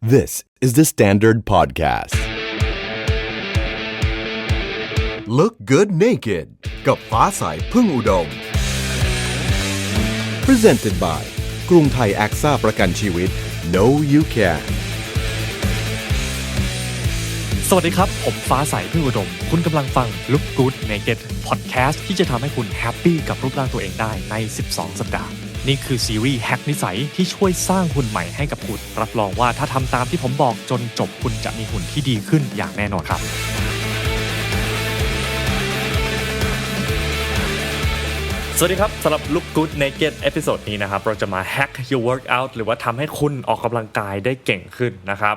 This is the Standard Podcast. Look good naked กับฟ้าใสพึ่งอุดม Presented by กรุงไทยแอคซ่าประกันชีวิต No You Can สวัสดีครับ ผมฟ้าใสพึ่งอุดม คุณกำลังฟัง Look Good Naked Podcast ที่จะทำให้คุณแฮปปี้กับรูปร่างตัวเองได้ใน 12 สัปดาห์ นี่คือซีรีส์แฮกนิสัยที่ช่วยสร้างหุ่นใหม่ให้กับคุณ รับรองว่าถ้าทำตามที่ผมบอกจนจบคุณจะมีหุ่นที่ดีขึ้นอย่างแน่นอนครับ สวัสดีครับสำหรับ Look Good Naked เอพิโซดนี้นะครับ เราจะมา hack your workout หรือว่าทำให้คุณออกกำลังกายได้เก่งขึ้นนะครับ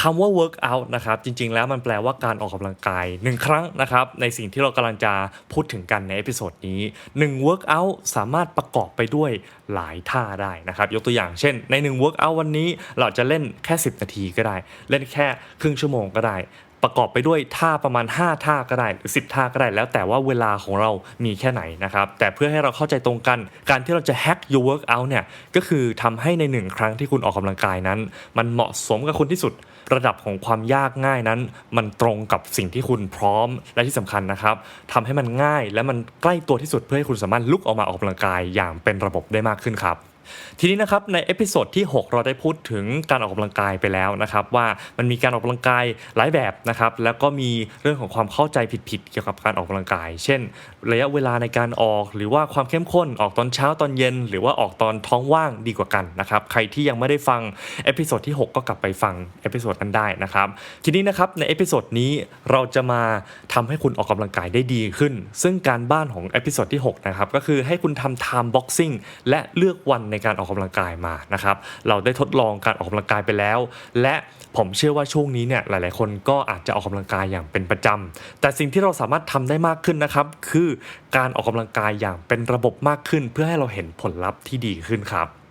คำว่า workout นะครับจริง ๆ แล้วมันแปลว่าการออกกำลังกายหนึ่งครั้งนะครับในสิ่งที่เรากำลังจะพูดถึงกันในเอพิโซดนี้ 1 workout สามารถประกอบไปด้วยหลายท่าได้นะครับยกตัวอย่างเช่น ใน 1 workout วันนี้เราจะเล่นแค่ 10 นาทีก็ได้ เล่นแค่ครึ่งชั่วโมงก็ได้ ประกอบไปด้วยท่าประมาณ 5 ท่าก็ได้หรือ 10 ท่าก็ได้ แล้วแต่ว่าเวลาของเรามีแค่ไหนนะครับ แต่เพื่อให้เราเข้าใจตรงกัน การที่เราจะ hack your workout เนี่ย ก็คือทำให้ในหนึ่งครั้งที่คุณออกกำลังกายนั้น มันเหมาะสมกับคุณที่สุด ระดับของความยากง่ายนั้น มันตรงกับสิ่งที่คุณพร้อมและที่สำคัญนะครับทำให้มันง่ายและมันใกล้ตัวที่สุดเพื่อให้คุณสามารถลุกออกมาออกกำลังกายอย่างเป็นระบบได้มากขึ้นครับ ทีนี้นะครับในเอพิโซดที่ 6 เราได้พูดถึงการออกกำลังกายไปแล้วนะครับว่ามันมีการออกกำลังกายหลายแบบนะครับแล้วก็มีเรื่องของความเข้าใจผิดๆเกี่ยวกับการออกกำลังกาย เช่น ระยะเวลาในการออก หรือว่าความเข้มข้นออกตอนเช้าตอนเย็น หรือว่าออกตอนท้องว่างดีกว่ากันนะครับใครที่ยังไม่ได้ฟังเอพิโซดที่ 6 ก็กลับไปฟังเอพิโซดนั้นได้นะครับทีนี้นะครับในเอพิโซดนี้เราจะมาทำให้คุณออกกำลังกายได้ดีขึ้น ซึ่งการบ้านของเอพิโซดที่6นะครับก็คือให้คุณทำ time boxing และเลือกวันในการออกกำลังกายมานะครับ เราได้ทดลองการออกกำลังกายไปแล้ว และผมเชื่อว่าช่วงนี้เนี่ยหลาย ๆ คนก็อาจจะออกกำลังกายอย่างเป็นประจำแต่สิ่งที่เราสามารถทำได้มากขึ้นนะครับ คือการออกกำลังกายอย่างเป็นระบบมากขึ้น เพื่อให้เราเห็นผลลัพธ์ที่ดีขึ้นครับ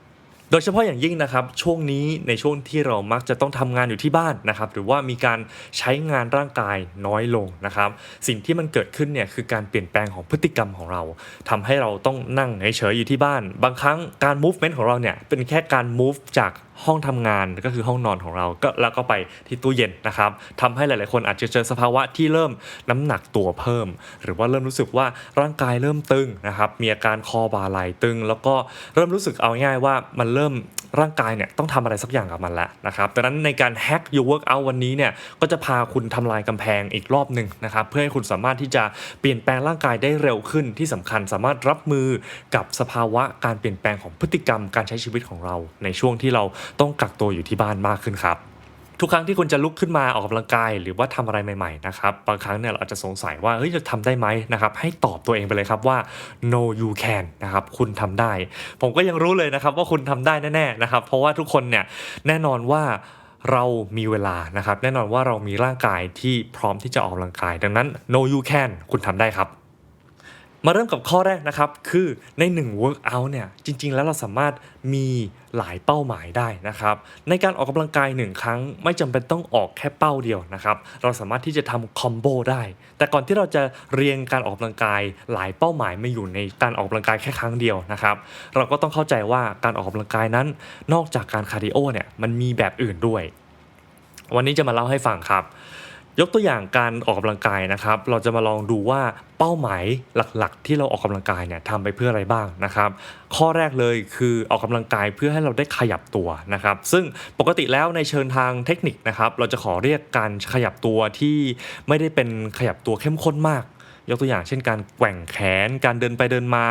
โดยเฉพาะอย่างยิ่งนะครับช่วงนี้ในช่วงที่เรามักจะต้องทำงานอยู่ที่บ้านนะครับหรือว่ามีการใช้งานร่างกายน้อยลงนะครับ สิ่งที่มันเกิดขึ้นเนี่ยคือการเปลี่ยนแปลงของพฤติกรรมของเราทำให้เราต้องนั่งเฉยๆอยู่ที่บ้าน บางครั้งการ movement ของเราเนี่ยเป็นแค่การ move จาก ห้องทำงานก็คือห้องนอนของเราก็แล้วก็ไปที่ตู้เย็นนะครับทำให้หลาย ๆ คนอาจจะเจอสภาวะที่เริ่มน้ำหนักตัวเพิ่ม หรือว่าเริ่มรู้สึกว่าร่างกายเริ่มตึงนะครับมีอาการคอบ่าไหลตึง แล้วก็เริ่มรู้สึกเอาง่ายว่ามันเริ่ม ร่างกายเนี่ยต้องทำอะไรสักอย่างกับมันแล้วนะครับดังนั้นในการแฮก your workout วันนี้เนี่ยก็จะพาคุณทำลายกำแพงอีกรอบหนึ่งนะครับเพื่อให้คุณสามารถที่จะเปลี่ยนแปลงร่างกายได้เร็วขึ้นที่สำคัญสามารถรับมือกับสภาวะการเปลี่ยนแปลงของพฤติกรรมการใช้ชีวิตของเรา ในช่วงที่เราต้องกักตัวอยู่ที่บ้านมากขึ้นครับ ทุกครั้งที่คุณจะลุกขึ้นมาออกกำลังกายหรือว่าทำอะไรใหม่ๆนะครับบางครั้งเนี่ยเราอาจจะสงสัยว่าเฮ้ยจะทำได้ไหมนะครับให้ตอบตัวเองไปเลยครับว่า no you can นะครับคุณทำได้ ผมก็ยังรู้เลยนะครับว่าคุณทำได้แน่ๆนะครับเพราะว่าทุกคนเนี่ยแน่นอนว่าเรามีเวลานะครับ แน่นอนว่าเรามีร่างกายที่พร้อมที่จะออกกำลังกาย ดังนั้น no you can คุณทำได้ครับ มาเริ่มกับข้อแรกนะครับ คือใน1 workout เนี่ยจริง ๆ แล้วเราสามารถมีหลายเป้าหมายได้นะครับ ในการออกกำลังกาย 1 ครั้ง ไม่จำเป็นต้องออกแค่เป้าเดียวนะครับ เราสามารถที่จะทำคอมโบได้ แต่ก่อนที่เราจะเรียงการออกกำลังกายหลายเป้าหมายมาอยู่ในการออกกำลังกายแค่ครั้งเดียวนะครับ เราก็ต้องเข้าใจว่าการออกกำลังกายนั้น นอกจากการคาร์ดิโอเนี่ยมันมีแบบอื่นด้วย วันนี้จะมาเล่าให้ฟังครับ ยกตัวอย่างการออกกำลังกายนะครับ เราจะมาลองดูว่าเป้าหมายหลักๆ ที่เราออกกำลังกายเนี่ยทำไปเพื่ออะไรบ้างนะครับ ข้อแรกเลยคือออกกำลังกายเพื่อให้เราได้ขยับตัวนะครับ ซึ่งปกติแล้วในเชิงทางเทคนิคนะครับเราจะขอเรียกการขยับตัวที่ไม่ได้เป็นขยับตัวเข้มข้นมาก ยกตัวอย่างเช่นการแกว่งแขน การเดินไปเดินมา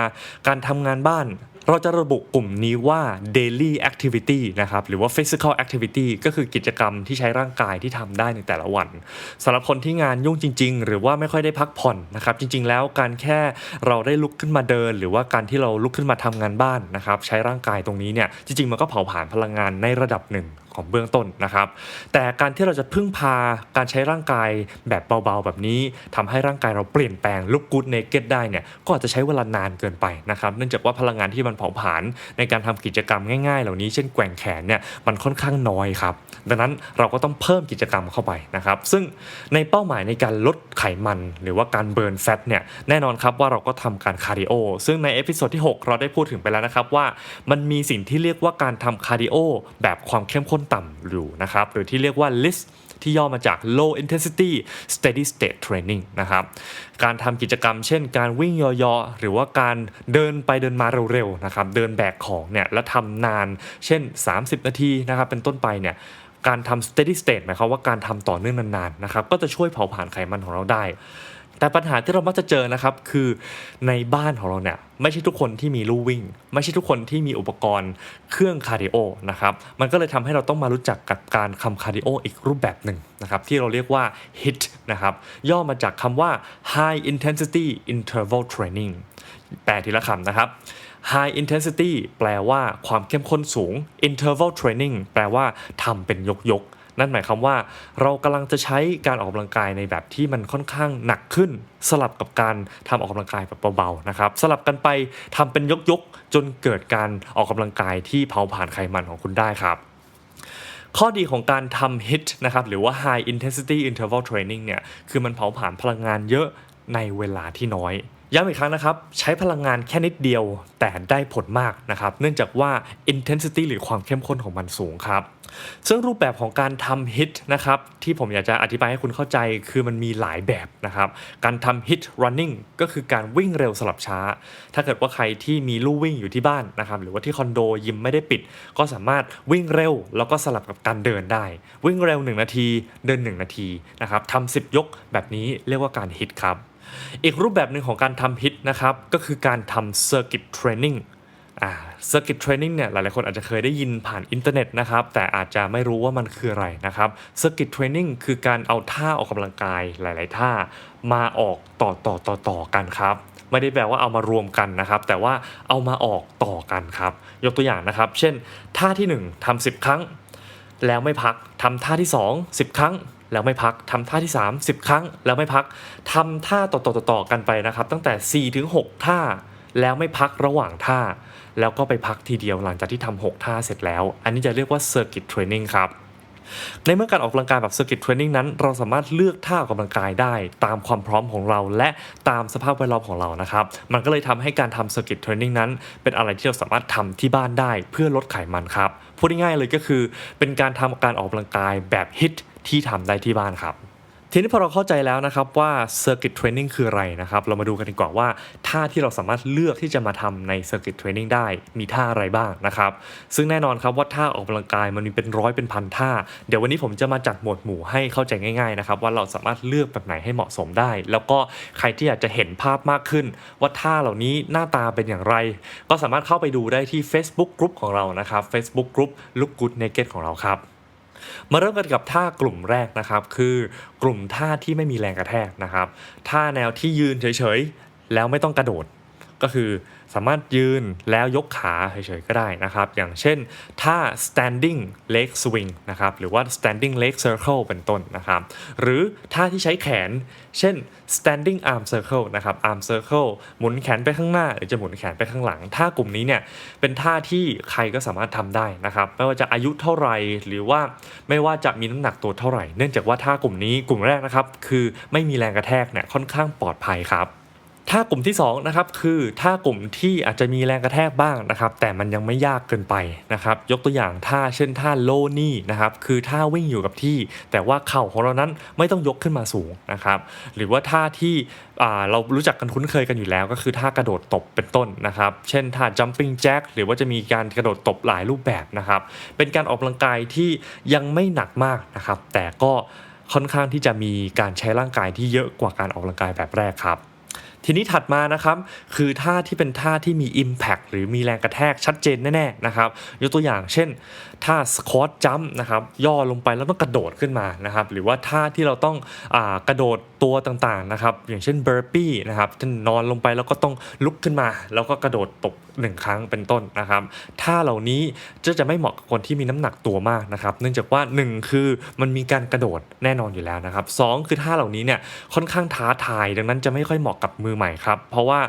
การทำงานบ้าน เราจะระบุกลุ่มนี้ว่า daily activity นะครับหรือว่า physical activity ก็คือกิจกรรมที่ใช้ร่างกายที่ทำได้ในแต่ละวันสำหรับคนที่งานยุ่งจริง ๆ หรือว่าไม่ค่อยได้พักผ่อนนะครับจริง ๆ แล้วการแค่เราได้ลุกขึ้นมาเดิน หรือว่าการที่เราลุกขึ้นมาทำงานบ้านนะครับใช้ร่างกายตรงนี้เนี่ยจริงๆมันก็เผาผลาญพลังงานในระดับหนึ่ง ของเบื้องต้นนะครับ แต่การที่เราจะพึ่งพาการใช้ร่างกายแบบเบาๆ แบบนี้ทำให้ร่างกายเราเปลี่ยนแปลงลุกกูดเนเกตได้เนี่ยก็อาจจะใช้เวลานานเกินไปนะครับเนื่องจากว่าพลังงานที่มันเผาผลาญในการทำกิจกรรมง่ายๆ เหล่านี้เช่นแกว่งแขนเนี่ยมันค่อนข้างน้อยครับดังนั้นเราก็ต้องเพิ่มกิจกรรมเข้าไปนะครับ ซึ่งในเป้าหมายในการลดไขมัน หรือว่าการเบิร์นแฟตเนี่ยแน่นอนครับว่าเราก็ทำการคาร์ดิโอซึ่งในเอพิโซดที่ 6 เราได้พูดถึงไปแล้วนะครับว่ามันมีสิ่งที่เรียกว่าการทำคาร์ดิโอแบบความเข้มข้นต่ำอยู่นะครับหรือที่เรียกว่า list ที่ย่อมาจาก low intensity steady state training นะครับ การทำกิจกรรมเช่นการวิ่งยอๆ หรือว่าการเดินไปเดินมาเร็วๆ นะครับ เดินแบกของเนี่ย แล้วทำนาน เช่น 30 นาทีนะครับ เป็นต้นไปเนี่ย การทำ steady state หมายความว่าการทำต่อเนื่องนานๆ นะครับ ก็จะช่วยเผาผลาญไขมันของเราได้ แต่ปัญหาที่เรามักจะเจอนะครับคือในบ้านของเราเนี่ยไม่ใช่ทุกคนที่มีลู่วิ่ง ไม่ใช่ทุกคนที่มีอุปกรณ์เครื่องคาร์ดิโอนะครับมันก็เลยทำให้เราต้องมารู้จักกับการทำคาร์ดิโออีกรูปแบบหนึ่งนะครับที่เราเรียกว่า HIT นะครับย่อมาจากคำว่า High Intensity Interval Training แปลทีละคำนะครับ High intensity แปลว่าความเข้มข้นสูง interval training แปลว่าทำเป็นยกยกๆ นั่นหมายความว่าเรากำลังจะใช้การออกกำลังกายในแบบที่มันค่อนข้างหนักขึ้น สลับกับการทำออกกำลังกายแบบเบาๆนะครับสลับกันไปทำเป็นยกยกๆ จนเกิดการออกกำลังกายที่เผาผลาญไขมันของคุณได้ครับข้อดีของการทำ HIT นะครับหรือว่า High Intensity Interval Training เนี่ยคือมันเผาผลาญพลังงานเยอะในเวลาที่น้อยย้ำอีกครั้งนะครับ ใช้พลังงานแค่นิดเดียวแต่ได้ผลมากนะครับ เนื่องจากว่า intensity หรือความเข้มข้นของมันสูงครับ ซึ่งรูปแบบของการทำ HIIT นะครับที่ผมอยากจะอธิบายให้คุณเข้าใจคือมันมีหลายแบบนะครับ การทำ HIIT running ก็คือการวิ่งเร็วสลับช้า ถ้าเกิดว่าใครที่มีลู่วิ่งอยู่ที่บ้านนะครับหรือว่าที่คอนโดยิมไม่ได้ปิด ก็สามารถวิ่งเร็ว แล้วก็สลับกับการเดินได้ วิ่งเร็ว 1 นาที เดิน 1 นาทีนะครับทำ10 ยกแบบนี้เรียกว่าการ HIIT ครับอีกรูปแบบหนึ่งของการทำ HIIT นะครับก็คือการทำ circuit training อ่า circuit training เนี่ยหลายๆคนอาจจะเคยได้ยินผ่านอินเทอร์เน็ตนะครับแต่อาจจะไม่รู้ว่ามันคืออะไรนะครับ circuit training คือการเอาท่าออกกำลังกายหลาย ๆ ท่ามาออกต่อต่อต่อต่อกันครับไม่ได้แปลว่าเอามารวมกันนะครับ แต่ว่าเอามาออกต่อกันครับ ยกตัวอย่างนะครับ เช่น ท่าที่ 1ทำ10 ครั้ง แล้วไม่พักทำท่าที่ 2 10 ครั้ง แล้วไม่พักทำท่าที่ 3 10 ครั้ง แล้วไม่พักทำท่าต่อต่อต่อต่อกันไปนะครับ ตั้งแต่4ถึง6ท่า แล้วไม่พักระหว่างท่า แล้วก็ไปพักทีเดียวหลังจากที่ทำ6ท่าเสร็จแล้ว อันนี้จะเรียกว่า circuit training ครับในเมื่อการออกกำลังกายแบบ circuit training นั้น เราสามารถเลือกท่าออกกำลังกายได้ ตามความพร้อมของเรา และตามสภาพแวดล้อมของเรานะครับ มันก็เลยทำให้การทำ circuit training นั้น เป็นอะไรที่เราสามารถทำที่บ้านได้เพื่อลดไขมันครับพูดง่ายๆเลยก็คือ เป็นการทำการออกกำลังกายแบบ HIIT ที่ทำได้ที่บ้านครับ ทีนี้พอเราเข้าใจแล้วนะครับว่า circuit training คืออะไรนะครับ เรามาดูกันดีกว่าว่าท่าที่เราสามารถเลือกที่จะมาทำใน circuit training ได้มีท่าอะไรบ้างนะครับ ซึ่งแน่นอนครับว่าท่าออกกำลังกายมันมีเป็นร้อยเป็นพันท่า เดี๋ยววันนี้ผมจะมาจัดหมวดหมู่ให้เข้าใจง่ายๆนะครับว่าเราสามารถเลือกแบบไหนให้เหมาะสมได้ แล้วก็ใครที่อยากจะเห็นภาพมากขึ้น ว่าท่าเหล่านี้หน้าตาเป็นอย่างไร ก็สามารถเข้าไปดูได้ที่ Facebook Group ของเรานะครับ Facebook Group Look Good Naked ของเราครับ มาเริ่มกันกับท่ากลุ่มแรกนะครับ คือกลุ่มท่าที่ไม่มีแรงกระแทกนะครับท่าแนวที่ยืนเฉยๆแล้วไม่ต้องกระโดดก็คือ สามารถยืนแล้วยกขาเฉยๆก็ได้นะครับ อย่างเช่นท่า standing leg swing นะครับหรือว่า standing leg circle เป็นต้นนะครับ หรือท่าที่ใช้แขน เช่น standing arm circle นะครับ arm circle หมุนแขนไปข้างหน้า หรือจะหมุนแขนไปข้างหลังท่ากลุ่มนี้เนี่ยเป็นท่าที่ใครก็สามารถทำได้นะครับ ไม่ว่าจะอายุเท่าไหร่หรือว่าไม่ว่าจะมีน้ำหนักตัวเท่าไหร่ เนื่องจากว่าท่ากลุ่มนี้กลุ่มแรกนะครับคือไม่มีแรงกระแทกเนี่ยค่อนข้างปลอดภัยครับ ท่ากลุ่มที่2นะครับคือท่ากลุ่มที่อาจจะมีแรงกระแทกบ้างนะครับแต่มันยังไม่ยากเกินไปนะครับยกตัวอย่างท่าเช่นท่าโลนี่นะครับคือท่าวิ่งอยู่กับที่ แต่ว่าเข่าของเรานั้นไม่ต้องยกขึ้นมาสูงนะครับหรือว่าท่าที่เรารู้จักกันคุ้นเคยกันอยู่แล้ว ก็คือท่ากระโดดตบเป็นต้นนะครับเช่นท่า jumping jack หรือว่าจะมีการกระโดดตบหลายรูปแบบนะครับเป็นการออกกำลังกายที่ยังไม่หนักมากนะครับแต่ก็ค่อนข้างที่จะมีการใช้ร่างกายที่เยอะกว่าการออกกำลังกายแบบแรกครับ ทีนี้ถัดมานะครับคือท่าที่เป็นท่าที่มี Impact หรือมีแรงกระแทกชัดเจนแน่ๆนะครับยกตัวอย่างเช่นท่าสควอตจัมป์นะครับย่อลงไปแล้วต้องกระโดดขึ้นมานะครับหรือว่าท่าที่เราต้องอกระโดด ตัวต่างๆนะครับอย่างเช่น burpee นะครับจะนนอนลงไปแล้วก็ต้องลุกขึ้นมา แล้วก็กระโดดตบหนึ่งครั้งเป็นต้นนะครับท่าเหล่านี้จะจะไม่เหมาะกับคนที่มีน้ำหนักตัวมากนะครับเนื่องจากว่าหนึ่งคือมันมีการกระโดดแน่นอนอยู่แล้วนะครับสองคือท่าเหล่านี้เนี่ยค่อนข้างท้าทาย ดังนั้นจะไม่ค่อยเหมาะกับมือใหม่ครับเพราะว่า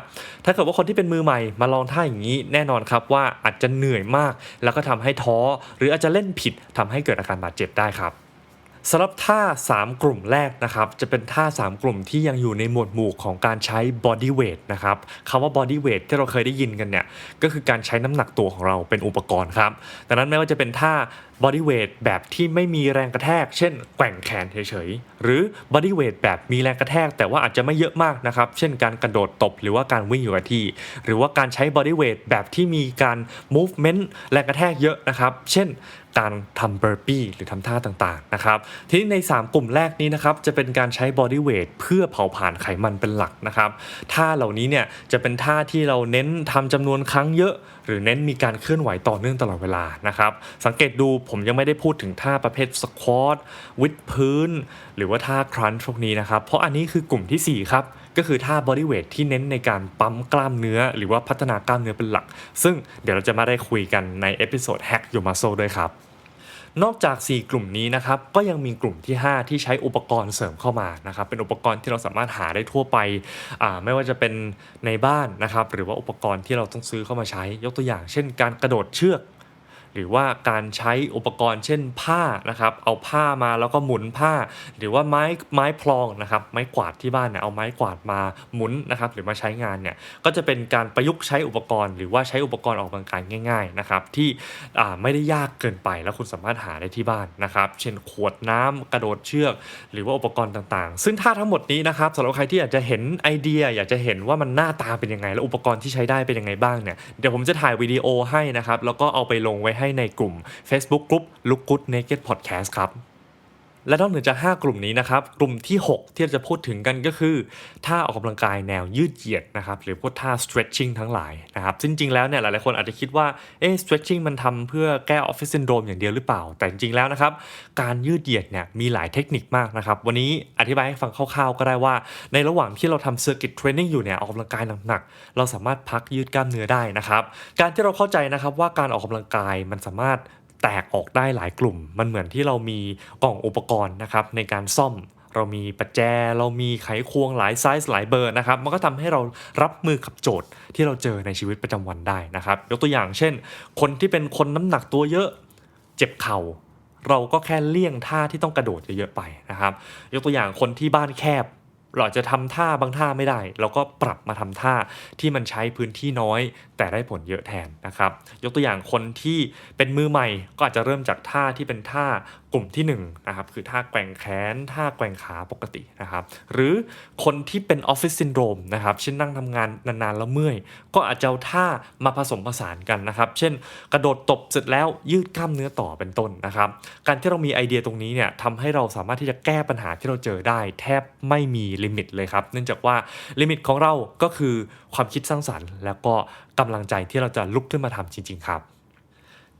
ถ้าเกิดว่าคนที่เป็นมือใหม่มาลองท่าอย่างนี้แน่นอนครับว่าอาจจะเหนื่อยมาก แล้วก็ทำให้ท้อ หรืออาจจะเล่นผิดทำให้เกิดอาการบาดเจ็บได้ครับ สำหรับท่า 3 กลุ่มแรกนะครับ จะเป็นท่า 3 กลุ่มที่ยังอยู่ในหมวดหมู่ของการใช้ body weight นะครับคำว่า body weight ที่เราเคยได้ยินกันเนี่ย ก็คือการใช้น้ำหนักตัวของเราเป็นอุปกรณ์ครับ ดังนั้นไม่ว่าจะเป็นท่า body weight แบบที่ไม่มีแรงกระแทก เช่น แกว่งแขนเฉยๆ หรือ body weight แบบมีแรงกระแทก แต่ว่าอาจจะไม่เยอะมากนะครับ เช่น การกระโดดตบหรือว่าการวิ่งอยู่กับที่ หรือว่าการใช้ body weight แบบที่มีการ movement แรงกระแทกเยอะนะครับ เช่น การทำเบอร์ปี้หรือทำท่าต่างๆนะครับทีนี้ใน 3 กลุ่มแรกนี้นะครับจะเป็นการใช้บอดี้เวทเพื่อเผาผลาญไขมันเป็นหลักนะครับท่าเหล่านี้เนี่ยจะเป็นท่าที่เราเน้นทำจำนวนครั้งเยอะ หรือเน้นมีการเคลื่อนไหวต่อเนื่องตลอดเวลานะครับ สังเกตดูผมยังไม่ได้พูดถึงท่าประเภทสควอตวิดพื้น หรือว่าท่าครันช์พวกนี้นะครับ เพราะอันนี้คือกลุ่มทีสี่4 ครับก็คือท่าบอดี้เวทที่เน้นในการปั๊มกล้ามเนื้อ หรือว่าพัฒนากล้ามเนื้อเป็นหลัก ซึ่งเดี๋ยวเราจะมาได้คุยกันในเอพิโซดแฮกยูมาโซด้วยครับ นอกจาก 4 กลุ่มนี้นะครับก็ยังมีกลุ่มที่ 5 ที่ใช้อุปกรณ์เสริมเข้ามานะครับเป็นอุปกรณ์ที่เราสามารถหาได้ทั่วไปไม่ว่าจะเป็นในบ้านนะครับหรือว่าอุปกรณ์ที่เราต้องซื้อเข้ามาใช้ยกตัวอย่าง เช่น การกระโดดเชือก หรือว่าการใช้อุปกรณ์เช่นผ้านะครับเอาผ้ามาแล้วก็หมุนผ้า หรือว่าไม้ไม้พลองนะครับไม้กวาดที่บ้านเนี่ยเอาไม้กวาดมาหมุนนะครับหรือมาใช้งานเนี่ยก็จะเป็นการประยุกต์ใช้อุปกรณ์ หรือว่าใช้อุปกรณ์ออกกำลังกายง่ายๆนะครับที่ไม่ได้ยากเกินไปแล้วคุณสามารถหาได้ที่บ้านนะครับ เช่นขวดน้ำกระโดดเชือก หรือว่าอุปกรณ์ต่างๆ ซึ่งท่าทั้งหมดนี้นะครับสำหรับใครที่อยากจะเห็นไอเดีย อยากจะเห็นว่ามันหน้าตาเป็นยังไง และอุปกรณ์ที่ใช้ได้เป็นยังไงบ้างเนี่ยเดี๋ยวผมจะถ่ายวิดีโอให้นะครับแล้วก็เอาไปลงไว้ใให้ในกลุ่ม Facebook Group Look Good Naked Podcast ครับ และนอกเหนือจาก 5 กลุ่มนี้นะครับ กลุ่มที่ 6 ที่เราจะพูดถึงกันก็คือท่าออกกำลังกายแนวยืดเหยียดนะครับ หรือพวกท่า stretching ทั้งหลายนะครับ จริง ๆ แล้วเนี่ยหลายๆคนอาจจะคิดว่า เอ๊ stretching มันทำเพื่อแก้ office syndrome อย่างเดียวหรือเปล่า แต่จริง ๆ แล้วนะครับ การยืดเหยียดเนี่ยมีหลายเทคนิคมากนะครับ วันนี้อธิบายให้ฟังคร่าวๆ ก็ได้ว่า ในระหว่างที่เราทำ circuit training อยู่เนี่ยออกกำลังกายหนักๆ เราสามารถพักยืดกล้ามเนื้อได้นะครับ การที่เราเข้าใจนะครับว่าการออกกำลังกายมันสามารถ แตกออกได้หลายกลุ่ม มันเหมือนที่เรามีกล่องอุปกรณ์นะครับในการซ่อมเรามีประแจ เรามีไขควงหลายไซส์หลายเบอร์นะครับ มันก็ทำให้เรารับมือกับโจทย์ที่เราเจอในชีวิตประจำวันได้นะครับ ยกตัวอย่างเช่น คนที่เป็นคนน้ำหนักตัวเยอะ เจ็บเข่า เราก็แค่เลี่ยงท่าที่ต้องกระโดดเยอะๆไปนะครับ ยกตัวอย่างคนที่บ้านแคบ เราอาจจะทำท่าบางท่าไม่ได้ เราก็ปรับมาทำท่าที่มันใช้พื้นที่น้อย แต่ได้ผลเยอะแทนนะครับ ยกตัวอย่างคนที่เป็นมือใหม่ก็อาจจะเริ่มจากท่าที่เป็นท่ากลุ่มที่1นะครับคือท่าแกว่งแขน ท่าแกว่งขาปกตินะครับหรือคนที่เป็นออฟฟิศซินโดรมนะครับเช่นนั่งทำงานนานๆแล้วเมื่อย ก็อาจจะเอาท่ามาผสมผสานกันนะครับ เช่น กระโดดตบเสร็จแล้วยืดกล้ามเนื้อต่อเป็นต้นนะครับ การที่เรามีไอเดียตรงนี้เนี่ยทำให้เราสามารถที่จะแก้ปัญหาที่เราเจอได้ แทบไม่มีลิมิตเลยครับ เนื่องจากว่าลิมิตของเราก็คือความคิดสร้างสรรค์ แล้วก็กำลังใจที่เราจะลุกขึ้นมาทำจริง ๆ ครับ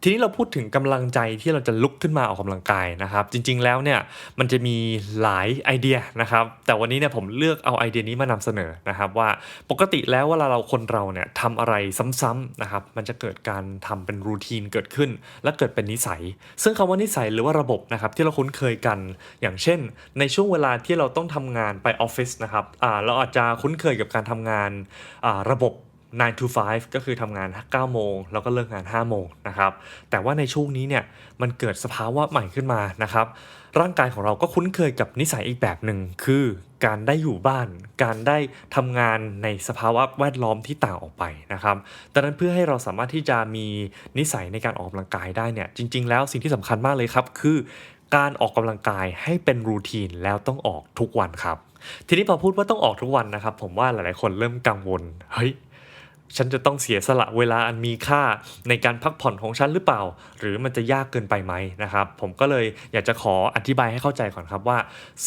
ทีนี้เราพูดถึงกำลังใจที่เราจะลุกขึ้นมาออกกำลังกายนะครับ จริง ๆ แล้วเนี่ยมันจะมีหลายไอเดียนะครับ แต่วันนี้เนี่ยผมเลือกเอาไอเดียนี้มานำเสนอนะครับ ว่าปกติแล้วเวลาเราคนเราเนี่ยทำอะไรซ้ำๆนะครับ มันจะเกิดการทำเป็นรูทีนเกิดขึ้น และเกิดเป็นนิสัย ซึ่งคำว่านิสัยหรือว่าระบบนะครับที่เราคุ้นเคยกัน อย่างเช่น ในช่วงเวลาที่เราต้องทำงานไปออฟฟิศนะครับอ่าเราอาจจะคุ้นเคยกับการทำงานอ่าระบบ 9 to 5 ก็คือทำงาน 9 โมง แล้วก็เลิกงาน 5 โมงนะครับ แต่ว่าในช่วงนี้เนี่ยมันเกิดสภาวะใหม่ขึ้นมานะครับ ร่างกายของเราก็คุ้นเคยกับนิสัยอีกแบบหนึ่งคือการได้อยู่บ้าน การได้ทำงานในสภาวะแวดล้อมที่ต่างออกไปนะครับดังนั้นเพื่อให้เราสามารถที่จะมีนิสัยในการออกกำลังกายได้เนี่ยจริง ๆ แล้วสิ่งที่สำคัญมากเลยครับ คือการออกกำลังกายให้เป็นรูทีนแล้วต้องออกทุกวันครับทีนี้พอพูดว่าต้องออกทุกวันนะครับ ผมว่าหลายๆคนเริ่มกังวลเฮ้ย ฉันจะต้องเสียสละเวลาอันมีค่าในการพักผ่อนของฉันหรือเปล่า หรือมันจะยากเกินไปไหมนะครับ ผมก็เลยอยากจะขออธิบายให้เข้าใจก่อนครับว่า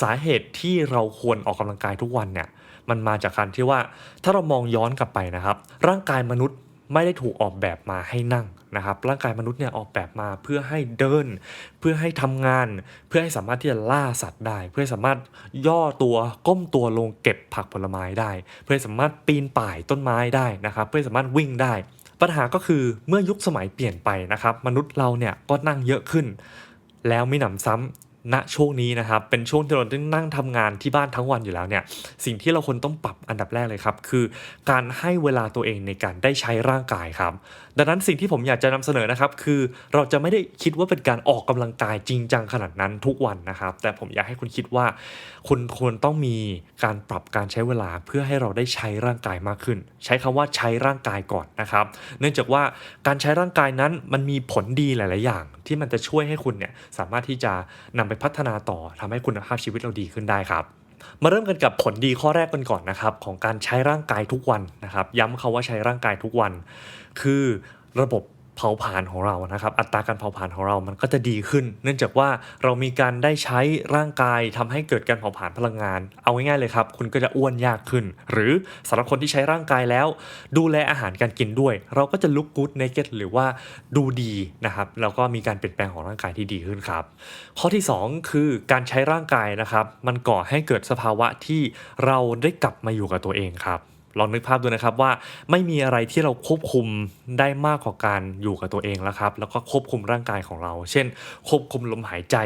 สาเหตุที่เราควรออกกำลังกายทุกวันเนี่ยมันมาจากการที่ว่าถ้าเรามองย้อนกลับไปนะครับ ร่างกายมนุษย์ ไม่ได้ถูกออกแบบมาให้นั่งนะครับร่างกายมนุษย์เนี่ยออกแบบมาเพื่อให้เดิน เพื่อให้ทำงาน เพื่อให้สามารถที่จะล่าสัตว์ได้ เพื่อสามารถย่อตัวก้มตัวลงเก็บผักผลไม้ได้ เพื่อสามารถปีนป่ายต้นไม้ได้นะครับเพื่อสามารถวิ่งได้ ปัญหาก็คือเมื่อยุคสมัยเปลี่ยนไปนะครับมนุษย์เราเนี่ยก็นั่งเยอะขึ้น แล้วมีหนำซ้ำ ณช่วงนี้นะครับเป็นช่วงที่เราต้องนั่งทำงานที่บ้านทั้งวันอยู่แล้วเนี่ยสิ่งที่เราควรต้องปรับอันดับแรกเลยครับ คือการให้เวลาตัวเองในการได้ใช้ร่างกายครับ ดังนั้นสิ่งที่ผมอยากจะนำเสนอนะครับ คือเราจะไม่ได้คิดว่าเป็นการออกกำลังกายจริงจังขนาดนั้นทุกวันนะครับ แต่ผมอยากให้คุณคิดว่า คุณควรต้องมีการปรับการใช้เวลาเพื่อให้เราได้ใช้ร่างกายมากขึ้น ใช้คำว่าใช้ร่างกายก่อนนะครับ เนื่องจากว่าการใช้ร่างกายนั้นมันมีผลดีหลาย ๆ อย่าง ที่มันจะช่วยให้คุณเนี่ยสามารถที่จะนำไปพัฒนาต่อทำให้คุณภาพชีวิตเราดีขึ้นได้ครับ มาเริ่มกันกับผลดีข้อแรกกันก่อนนะครับของการใช้ร่างกายทุกวันนะครับ ย้ำคาว่าใช้ร่างกายทุกวัน คือระบบ เผาผลาญของเรานะครับ อัตราการเผาผลาญของเรามันก็จะดีขึ้น เนื่องจากว่าเรามีการได้ใช้ร่างกายทำให้เกิดการเผาผลาญพลังงาน เอาง่ายๆเลยครับ คุณก็จะอ้วนยากขึ้น หรือสำหรับคนที่ใช้ร่างกายแล้ว ดูแลอาหารการกินด้วย เราก็จะลุกกู๊ดเนเกตหรือว่าดูดีนะครับแล้วก็มีการเปลี่ยนแปลงของร่างกายที่ดีขึ้นครับ ข้อที่ 2 คือการใช้ร่างกายนะครับ มันก่อให้เกิดสภาวะที่เราได้กลับมาอยู่กับตัวเองครับ ลองนึกภาพดูนะครับว่าไม่มีอะไรที่เราควบคุมได้มากกว่าการอยู่กับตัวเองแล้วครับ แล้วก็ควบคุมร่างกายของเรา เช่น ควบคุมลมหายใจ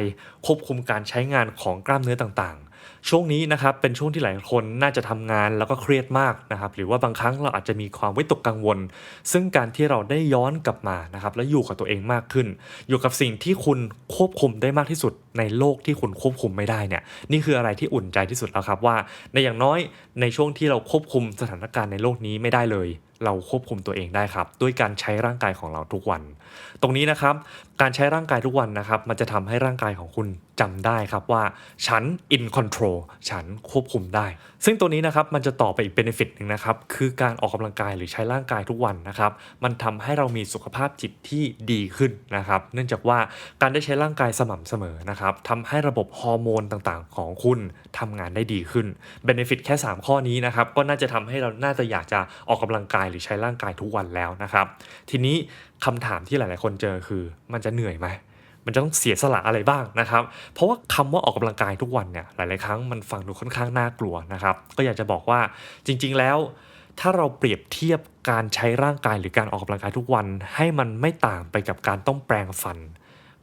ควบคุมการใช้งานของกล้ามเนื้อต่างๆ ช่วงนี้นะครับเป็นช่วงที่หลายคนน่าจะทำงานแล้วก็เครียดมากนะครับหรือว่าบางครั้งเราอาจจะมีความวิตกกังวล ซึ่งการที่เราได้ย้อนกลับมานะครับและอยู่กับตัวเองมากขึ้น อยู่กับสิ่งที่คุณควบคุมได้มากที่สุด ในโลกที่คุณควบคุมไม่ได้เนี่ยนี่คืออะไรที่อุ่นใจที่สุดแล้วครับว่า ในอย่างน้อยในช่วงที่เราควบคุมสถานการณ์ในโลกนี้ไม่ได้เลยเราควบคุมตัวเองได้ครับ ด้วยการใช้ร่างกายของเราทุกวัน ตรงนี้นะครับ การใช้ร่างกายทุกวันนะครับ มันจะทำให้ร่างกายของคุณจำได้ครับว่าฉัน in control ฉันควบคุมได้ ซึ่งตัวนี้นะครับมันจะต่อไปอีก benefit หนึ่งนะครับ คือการออกกำลังกายหรือใช้ร่างกายทุกวันนะครับ มันทำให้เรามีสุขภาพจิตที่ดีขึ้นนะครับ เนื่องจากว่าการได้ใช้ร่างกายสม่ำเสมอนะครับทำให้ระบบฮอร์โมนต่างๆ ของคุณทำงานได้ดีขึ้น benefit แค่ 3 ข้อนี้นะครับ ก็น่าจะทำให้เราน่าจะอยากจะออกกำลังกายหรือใช้ร่างกายทุกวันแล้วนะครับ ทีนี้ คำถามที่หลาย ๆ คนเจอคือมันจะเหนื่อยไหมมันจะต้องเสียสละอะไรบ้างนะครับ เพราะว่าคำว่าออกกำลังกายทุกวันเนี่ยหลาย ๆ ครั้งมันฟังดูค่อนข้างน่ากลัวนะครับ ก็อยากจะบอกว่าจริง ๆ แล้ว ถ้าเราเปรียบเทียบการใช้ร่างกายหรือการออกกำลังกายทุกวัน ให้มันไม่ต่างไปกับการต้องแปรงฟัน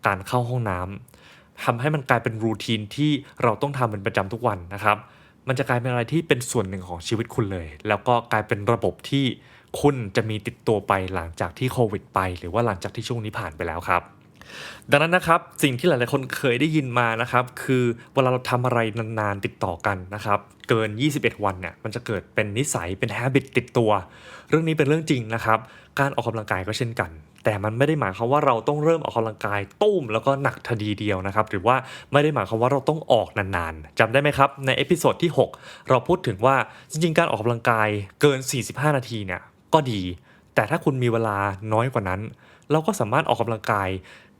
การเข้าห้องน้ำทำให้มันกลายเป็นรูทีนที่เราต้องทำเป็นประจำทุกวันนะครับ มันจะกลายเป็นอะไรที่เป็นส่วนหนึ่งของชีวิตคุณเลย แล้วก็กลายเป็นระบบที่ คุณจะมีติดตัวไปหลังจากที่โควิดไป หรือว่าหลังจากที่ช่วงนี้ผ่านไปแล้วครับดังนั้นนะครับสิ่งที่หลาย ๆ คนเคยได้ยินมานะครับคือเวลาเราทำอะไรนาน ๆ ติดต่อกันนะครับเกิน 21 วันเนี่ยมันจะเกิดเป็นนิสัยเป็น habit ติดตัว เรื่องนี้เป็นเรื่องจริงนะครับการออกกำลังกายก็เช่นกัน แต่มันไม่ได้หมายความว่าเราต้องเริ่มออกกำลังกายตุ้มแล้วก็หนักทีเดียวนะครับหรือว่าไม่ได้หมายความว่าเราต้องออกนาน ๆจำได้ไหมครับในเอพิโซดที่ 6 เราพูดถึงว่าจริง ๆ การออกกำลังกายเกิน 45 นาทีเนี่ย ก็ดี แต่ถ้าคุณมีเวลาน้อยกว่านั้น เราก็สามารถออกกำลังกาย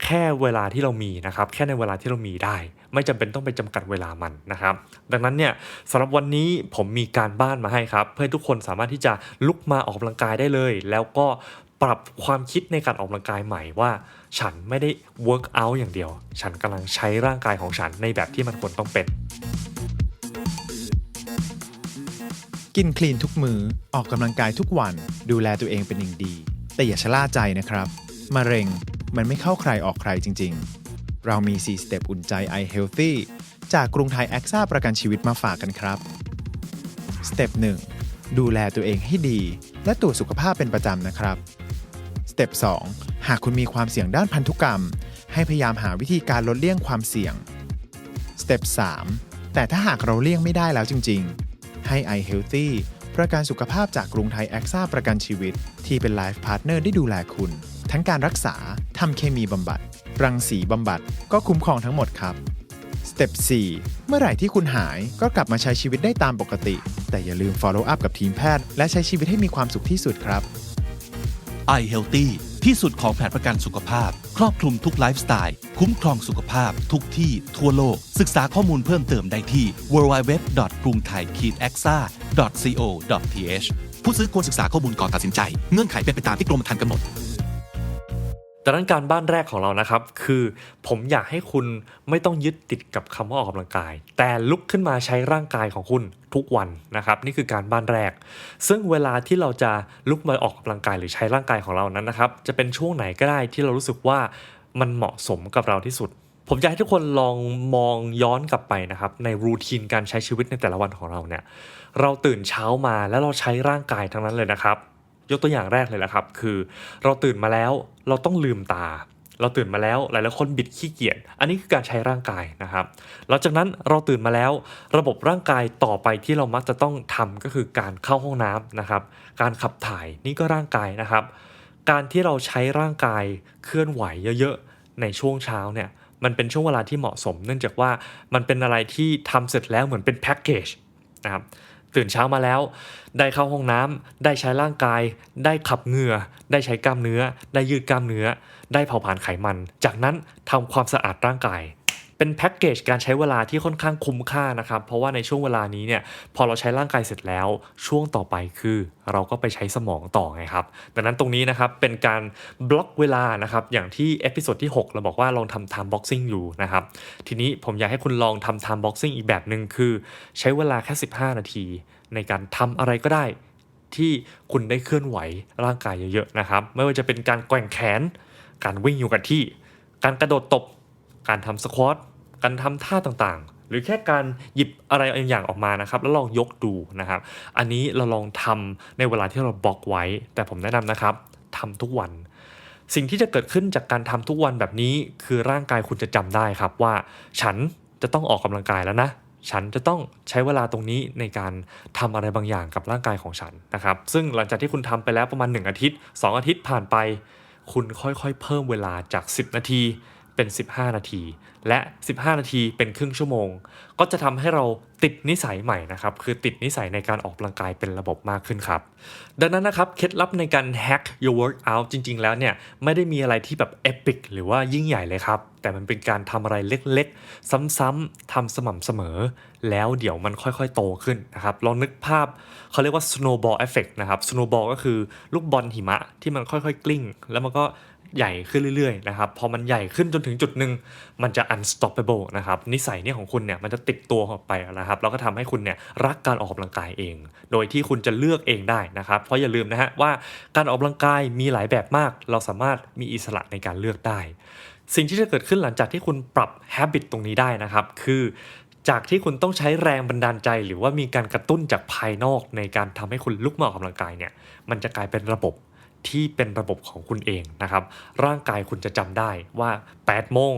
แค่เวลาที่เรามีนะครับแค่ในเวลาที่เรามีได้ ไม่จำเป็นต้องไปจำกัดเวลามันนะครับ ดังนั้นเนี่ยสำหรับวันนี้ผมมีการบ้านมาให้ครับ เพื่อทุกคนสามารถที่จะลุกมาออกกำลังกายได้เลย แล้วก็ปรับความคิดในการออกกำลังกายใหม่ว่า ฉันไม่ได้ work out อย่างเดียว ฉันกำลังใช้ร่างกายของฉันในแบบที่มันควรต้องเป็น กินคลีนทุกมือออกกำลังกายทุกวัน ดูแลตัวเองเป็นอย่างดี แต่อย่าชะล่าใจนะครับมะเร็งมันไม่เข้าใครออกใครจริง ๆ เรามี 4 สเต็ปอุ่นใจ i Healthy จากกรุงไทยแอคซ่าประกันชีวิตมาฝากกันครับสเต็ป1ดูแลตัวเองให้ดี และตรวจสุขภาพเป็นประจำนะครับสเต็ป2หากคุณมีความเสี่ยงด้านพันธุกรรม ให้พยายามหาวิธีการลดเลี่ยงความเสี่ยงสเต็ป3แต่ถ้าหากเราเลี่ยงไม่ได้แล้วจริง ๆ ให้ i Healthy ประกันสุขภาพจากกรุงไทยแอคซ่าประกันชีวิต ที่เป็นไลฟ์พาร์ทเนอร์ได้ดูแลคุณ ทั้งการรักษาทำเคมีบำบัด รังสีบำบัด ก็คุ้มครองทั้งหมดครับสเต็ป4เมื่อไหร่ที่คุณหายก็กลับมาใช้ชีวิตได้ตามปกติ แต่อย่าลืม follow up กับทีมแพทย์ และใช้ชีวิตให้มีความสุขที่สุดครับ i Healthy ที่สุดของแผนประกันสุขภาพ ครอบคลุมทุกไลฟ์สไตล์ คุ้มครองสุขภาพทุกที่ทั่วโลก ศึกษาข้อมูลเพิ่มเติมได้ที่ www. กรุงไทย a x a co th ผู้ซื้อควรศึกษาข้อมูลก่อนตัดสินใจ เงื่อนไขเป็นไปตามที่กรมธรรม์กำหนด ดังนั้นการบ้านแรกของเรานะครับ คือผมอยากให้คุณไม่ต้องยึดติดกับคำว่าออกกำลังกาย แต่ลุกขึ้นมาใช้ร่างกายของคุณทุกวันนะครับนี่คือการบ้านแรก ซึ่งเวลาที่เราจะลุกมาออกกำลังกายหรือใช้ร่างกายของเรานั้นนะครับ จะเป็นช่วงไหนก็ได้ที่เรารู้สึกว่ามันเหมาะสมกับเราที่สุด ผมอยากให้ทุกคนลองมองย้อนกลับไปนะครับ ในรูทีนการใช้ชีวิตในแต่ละวันของเราเนี่ยเราตื่นเช้ามาแล้วเราใช้ร่างกายทั้งนั้นเลยนะครับ ยกตัวอย่างแรกเลยแหละครับ คือเราตื่นมาแล้วเราต้องลืมตา เราตื่นมาแล้วหลายๆคนบิดขี้เกียจอันนี้คือการใช้ร่างกายนะครับหลังจากนั้นเราตื่นมาแล้ว ระบบร่างกายต่อไปที่เรามักจะต้องทำก็คือการเข้าห้องน้ำนะครับ การขับถ่ายนี่ก็ร่างกายนะครับ การที่เราใช้ร่างกายเคลื่อนไหวเยอะๆในช่วงเช้าเนี่ยมันเป็นช่วงเวลาที่เหมาะสม เนื่องจากว่ามันเป็นอะไรที่ทำเสร็จแล้วเหมือนเป็นแพ็กเกจนะครับ ตื่นเช้ามาแล้ว ได้เข้าห้องน้ำได้ใช้ร่างกาย ได้ขับเหงื่อ ได้ใช้กล้ามเนื้อ ได้ยืดกล้ามเนื้อ ได้เผาผลาญไขมัน จากนั้นทำความสะอาดร่างกาย เป็นแพ็กเกจการใช้เวลาที่ค่อนข้างคุ้มค่านะครับ เพราะว่าในช่วงเวลานี้เนี่ยพอเราใช้ร่างกายเสร็จแล้ว ช่วงต่อไปคือเราก็ไปใช้สมองต่อไงครับ ดังนั้นตรงนี้นะครับเป็นการบล็อกเวลานะครับอย่างที่เอพิโซดที่ 6 เราบอกว่าลองทำ time boxing อยู่นะครับ ทีนี้ผมอยากให้คุณลองทำ time boxing อีกแบบหนึ่งคือ ใช้เวลาแค่ 15 นาที ในการทำอะไรก็ได้ที่คุณได้เคลื่อนไหวร่างกายเยอะๆนะครับ ไม่ว่าจะเป็นการแกว่งแขน การวิ่งอยู่กับที่ การกระโดดตบ การทำสควอตการทำท่าต่างๆ หรือแค่การหยิบอะไรอย่างออกมานะครับ แล้วลองยกดูนะครับ อันนี้เราลองทำในเวลาที่เราบล็อกไว้ แต่ผมแนะนำนะครับทำทุกวันสิ่งที่จะเกิดขึ้นจากการทำทุกวันแบบนี้ คือร่างกายคุณจะจำได้ครับว่า ฉันจะต้องออกกำลังกายแล้วนะ ฉันจะต้องใช้เวลาตรงนี้ในการทำอะไรบางอย่างกับร่างกายของฉันนะครับ ซึ่งหลังจากที่คุณทำไปแล้วประมาณ 1 อาทิตย์ 2 อาทิตย์ผ่านไป คุณค่อยๆ เพิ่มเวลาจาก 10 นาที เป็น 15 นาที และ 15 นาทีเป็นครึ่งชั่วโมง ก็จะทำให้เราติดนิสัยใหม่นะครับ คือติดนิสัยในการออกกำลังกายเป็นระบบมากขึ้นครับ ดังนั้นนะครับเคล็ดลับในการ hack your workout จริง ๆ แล้วเนี่ยไม่ได้มีอะไรที่แบบเอพิกหรือว่ายิ่งใหญ่เลยครับแต่มันเป็นการทำอะไรเล็กๆ ซ้ำๆทำสม่ำเสมอ แล้วเดี๋ยวมันค่อยๆโตขึ้นนะครับ ลองนึกภาพเขาเรียกว่า snowball effect นะครับ snowball ก็คือลูกบอลหิมะที่มันค่อยๆ กลิ้ง แล้วมันก็ ใหญ่ขึ้นเรื่อยๆนะครับพอมันใหญ่ขึ้นจนถึงจุดหนึ่งมันจะ unstoppable นะครับนิสัยเนี่ยของคุณเนี่ยมันจะติดตัวออกไปนะครับแล้วก็ทำให้คุณเนี่ยรักการออกกำลังกายเอง โดยที่คุณจะเลือกเองได้นะครับเพราะอย่าลืมนะฮะว่าการออกกำลังกายมีหลายแบบมาก เราสามารถมีอิสระในการเลือกได้ สิ่งที่จะเกิดขึ้นหลังจากที่คุณปรับ habit ตรงนี้ได้นะครับคือจากที่คุณต้องใช้แรงบันดาลใจ หรือว่ามีการกระตุ้นจากภายนอกในการทำให้คุณลุกมาออกกำลังกายเนี่ยมันจะกลายเป็นระบบ ที่เป็นระบบของคุณเองนะครับ ร่างกายคุณจะจำได้ว่า8โมง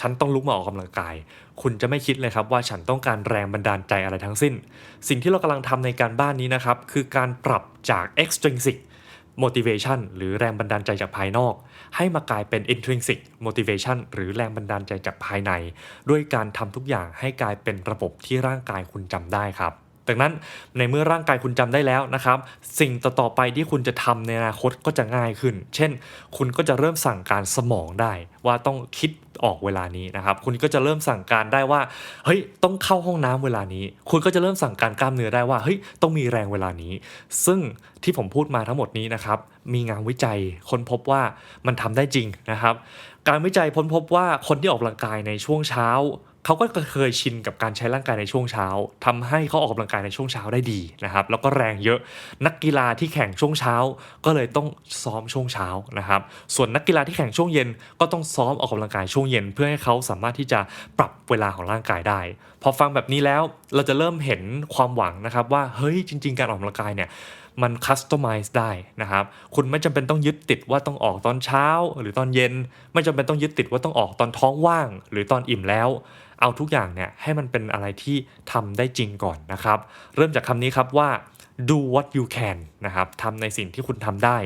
ฉันต้องลุกมาออกกำลังกาย คุณจะไม่คิดเลยครับว่าฉันต้องการแรงบันดาลใจอะไรทั้งสิ้น สิ่งที่เรากำลังทำในการบ้านนี้นะครับ คือการปรับจาก extrinsic motivation หรือแรงบันดาลใจจากภายนอก ให้มากลายเป็น intrinsic motivation หรือแรงบันดาลใจจากภายใน ด้วยการทำทุกอย่างให้กลายเป็นระบบที่ร่างกายคุณจำได้ครับ ดังนั้นในเมื่อร่างกายคุณจำได้แล้วนะครับ สิ่งต่อๆไปที่คุณจะทำในอนาคตก็จะง่ายขึ้น เช่น คุณก็จะเริ่มสั่งการสมองได้ว่าต้องคิดออกเวลานี้นะครับ คุณก็จะเริ่มสั่งการได้ว่า เฮ้ย ต้องเข้าห้องน้ำเวลานี้ คุณก็จะเริ่มสั่งการกล้ามเนื้อได้ว่า เฮ้ย ต้องมีแรงเวลานี้ ซึ่งที่ผมพูดมาทั้งหมดนี้นะครับ มีงานวิจัยค้นพบว่ามันทำได้จริงนะครับ การวิจัยค้นพบว่าคนที่ออกกำลังกายในช่วงเช้า เขาก็เคยชินกับการใช้ร่างกายในช่วงเช้าทำให้เขาออกกำลังกายในช่วงเช้าได้ดีนะครับ แล้วก็แรงเยอะนักกีฬาที่แข่งช่วงเช้า ก็เลยต้องซ้อมช่วงเช้านะครับ ส่วนนักกีฬาที่แข่งช่วงเย็น ก็ต้องซ้อมออกกำลังกายช่วงเย็น เพื่อให้เขาสามารถที่จะปรับเวลาของร่างกายได้ พอฟังแบบนี้แล้วเราจะเริ่มเห็นความหวังนะครับว่าเฮ้ยจริง ๆ การออกกำลังกายเนี่ยมันคัสตอมไมซ์ได้นะครับ คุณไม่จำเป็นต้องยึดติดว่าต้องออกตอนเช้า หรือตอนเย็น ไม่จำเป็นต้องยึดติดว่าต้องออกตอนท้องว่าง หรือตอนอิ่มแล้ว เอาทุกอย่างเนี่ยให้มันเป็นอะไรที่ทำได้จริงก่อนนะครับ เริ่มจากคำนี้ครับว่า do what you can นะครับทำในสิ่งที่คุณทำได้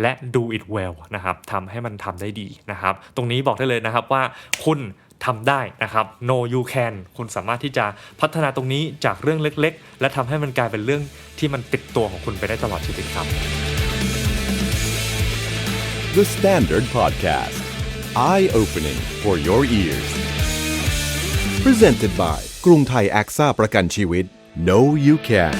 และ do it well นะครับทำให้มันทำได้ดีนะครับ ตรงนี้บอกได้เลยนะครับว่าคุณทำได้นะครับ no you can คุณสามารถที่จะพัฒนาตรงนี้จากเรื่องเล็กๆ และทำให้มันกลายเป็นเรื่องที่มันติดตัวของคุณไปได้ตลอดชีวิตครับ The Standard Podcast Eye Opening for Your Ears Presented by กรุงไทยแอคซ่าประกันชีวิต Know You Can